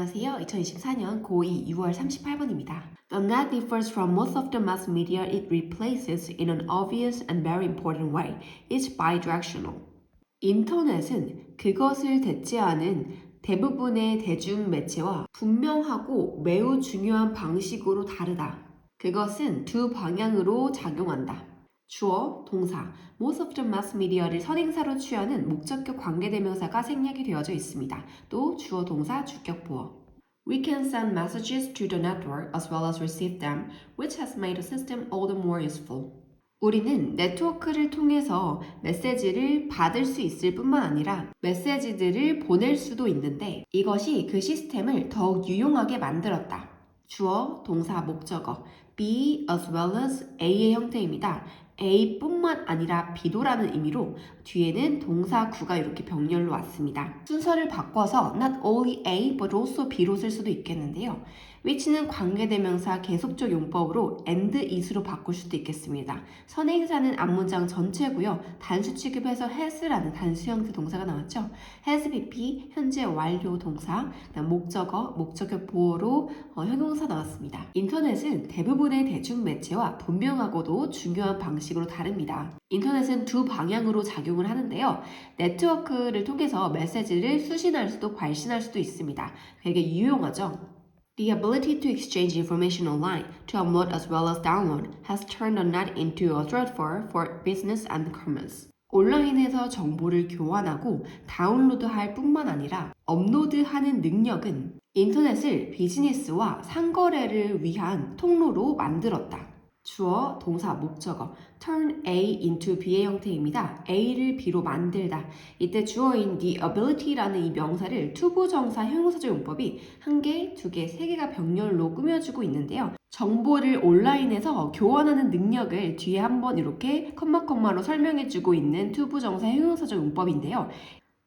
안녕하세요. 2024년 고2 6월 38번입니다. The net differs from most of the mass media it replaces in an obvious and very important way. It's bidirectional. 인터넷은 그것을 대체하는 대부분의 대중 매체와 분명하고 매우 중요한 방식으로 다르다. 그것은 두 방향으로 작용한다. 주어, 동사, most of the mass media를 선행사로 취하는 목적격 관계대명사가 생략이 되어져 있습니다. 또 주어, 동사, 주격, 보어. We can send messages to the network as well as receive them, which has made the system all the more useful. 우리는 네트워크를 통해서 메시지를 받을 수 있을 뿐만 아니라 메시지들을 보낼 수도 있는데 이것이 그 시스템을 더욱 유용하게 만들었다. 주어, 동사, 목적어, be as well as a의 형태입니다. A뿐만 아니라 B도라는 의미로 뒤에는 동사 구가 이렇게 병렬로 왔습니다. 순서를 바꿔서 not only A but also B로 쓸 수도 있겠는데요. Which는 관계대명사 계속적 용법으로 and is로 바꿀 수도 있겠습니다. 선행사는 앞문장 전체고요. 단수 취급해서 has라는 단수 형태 동사가 나왔죠. has BP 현재 완료 동사, 목적어, 목적격 보호로 어, 형용사 나왔습니다. 인터넷은 대부분의 대중 매체와 분명하고도 중요한 방식으로 다릅니다. 인터넷은 두 방향으로 작용을 하는데요. 네트워크를 통해서 메시지를 수신할 수도 발신할 수도 있습니다. 되게 유용하죠. The ability to exchange information online, to upload as well as download, has turned the net into a thoroughfare for business and commerce. 온라인에서 정보를 교환하고 다운로드할 뿐만 아니라 업로드하는 능력은 인터넷을 비즈니스와 상거래를 위한 통로로 만들었다. 주어, 동사, 목적어 turn A into B의 형태입니다. A를 B로 만들다. 이때 주어인 the ability라는 이 명사를 투부정사 형용사적 용법이 한 개, 두 개, 세 개가 병렬로 꾸며주고 있는데요. 정보를 온라인에서 교환하는 능력을 뒤에 한번 이렇게 컴마 컴마로 설명해주고 있는 투부정사 형용사적 용법인데요.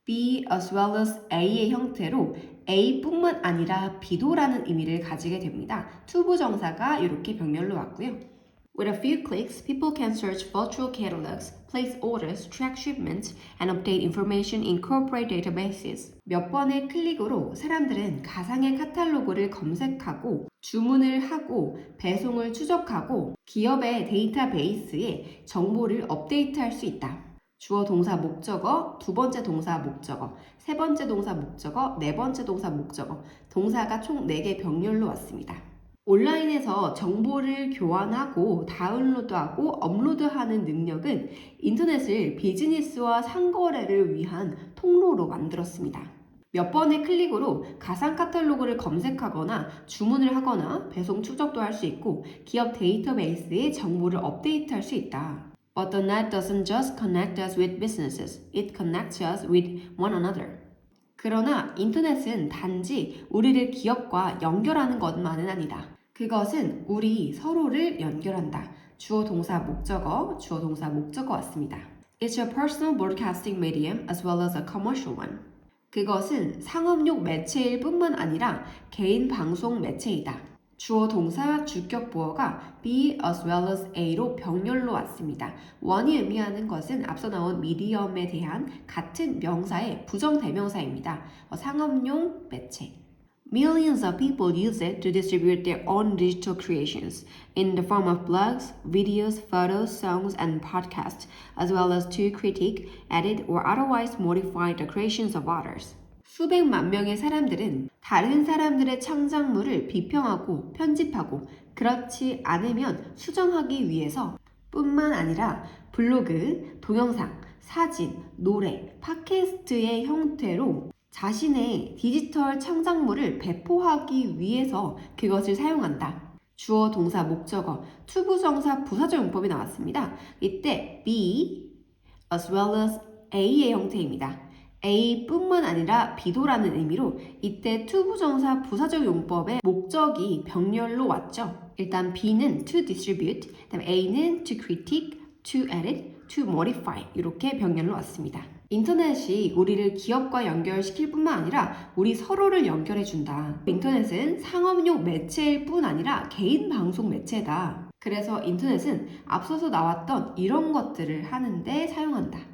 be as well as a의 형태로 a뿐만 아니라 b도라는 의미를 가지게 됩니다. 투부정사가 이렇게 병렬로 왔고요. With a few clicks, people can search virtual catalogs, place orders, track shipments, and update information in corporate databases. 몇 번의 클릭으로 사람들은 가상의 카탈로그를 검색하고 주문을 하고 배송을 추적하고 기업의 데이터베이스에 정보를 업데이트할 수 있다. 주어 동사 목적어, 두 번째 동사 목적어, 세 번째 동사 목적어, 네 번째 동사 목적어, 동사가 총 4개 병렬로 왔습니다. 온라인에서 정보를 교환하고 다운로드하고 업로드하는 능력은 인터넷을 비즈니스와 상거래를 위한 통로로 만들었습니다. 몇 번의 클릭으로 가상 카탈로그를 검색하거나 주문을 하거나 배송 추적도 할 수 있고 기업 데이터베이스에 정보를 업데이트할 수 있다. But the net doesn't just connect us with businesses, it connects us with one another. 그러나 인터넷은 단지 우리를 기업과 연결하는 것만은 아니다. 그것은 우리 서로를 연결한다. 주어 동사 목적어, 주어 동사 목적어 왔습니다. It's a personal broadcasting medium as well as a commercial one. 그것은 상업용 매체일 뿐만 아니라 개인 방송 매체이다. 주어 동사 주격 보어가 be as well as a로 병렬로 왔습니다. 원이 의미하는 것은 앞서 나온 미디엄에 대한 같은 명사의 부정 대명사입니다. 어, 상업용 매체. Millions of people use it to distribute their own digital creations in the form of blogs, videos, photos, songs, and podcasts, as well as to critique, edit, or otherwise modify the creations of others. 수백만 명의 사람들은 다른 사람들의 창작물을 비평하고 편집하고 그렇지 않으면 수정하기 위해서 뿐만 아니라 블로그, 동영상, 사진, 노래, 팟캐스트의 형태로 자신의 디지털 창작물을 배포하기 위해서 그것을 사용한다. 주어, 동사, 목적어, 투부정사, 부사적 용법이 나왔습니다. 이때 be as well as a의 형태입니다. A뿐만 아니라 B도라는 의미로 이때 투부정사 부사적 용법의 목적이 병렬로 왔죠. 일단 B는 to distribute, 그다음 A는 to critique, to edit, to modify 이렇게 병렬로 왔습니다. 인터넷이 우리를 기업과 연결시킬 뿐만 아니라 우리 서로를 연결해 준다. 인터넷은 상업용 매체일 뿐 아니라 개인 방송 매체다. 그래서 인터넷은 앞서서 나왔던 이런 것들을 하는데 사용한다.